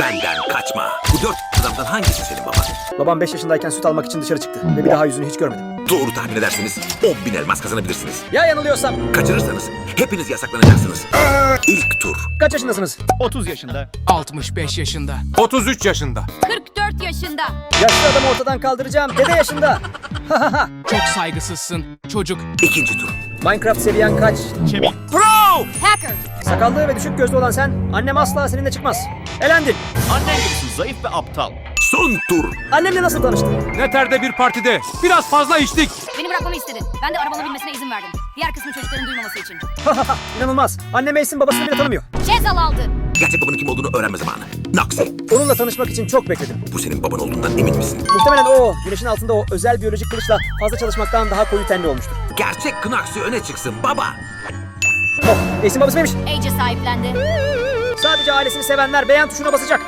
Benden kaçma. Bu dört adamdan hangisi senin baban? Babam 5 yaşındayken süt almak için dışarı çıktı ve bir daha yüzünü hiç görmedim. Doğru tahmin ederseniz 10 bin elmas kazanabilirsiniz. Ya yanılıyorsam? Kaçırırsanız hepiniz yasaklanacaksınız. İlk tur. Kaç yaşındasınız? 30 yaşında. 65 yaşında. 33 yaşında. 44 yaşında. Yaşlı adamı ortadan kaldıracağım. Dede yaşında. Çok saygısızsın. Çocuk. İkinci tur. Minecraft seviyen kaç? Çevik. Hacker. Sakallı ve düşük gözlü olan sen. Annem asla seninle çıkmaz. Elendin. Annen gibisin zayıf ve aptal. Son tur. Annemle nasıl tanıştın? Neter'de bir partide biraz fazla içtik. Beni bırakmamı istedi. Ben de arabamı bilmesine izin verdim. Diğer kısmı çocukların duymaması için. İnanılmaz. Annem Ace'in babasını bile tanımıyor. Cezal aldı. Gerçek babanın kim olduğunu öğrenme zamanı. Noxy. Onunla tanışmak için çok bekledim. Bu senin baban olduğundan emin misin? Muhtemelen o, güneşin altında o özel biyolojik kılıçla fazla çalışmaktan daha koyu tenli olmuştur. Gerçek Knaxy öne çıksın baba. Oh, Ace'in babası mıymış? Age sahiplendi. Sadece ailesini sevenler beğen tuşuna basacak.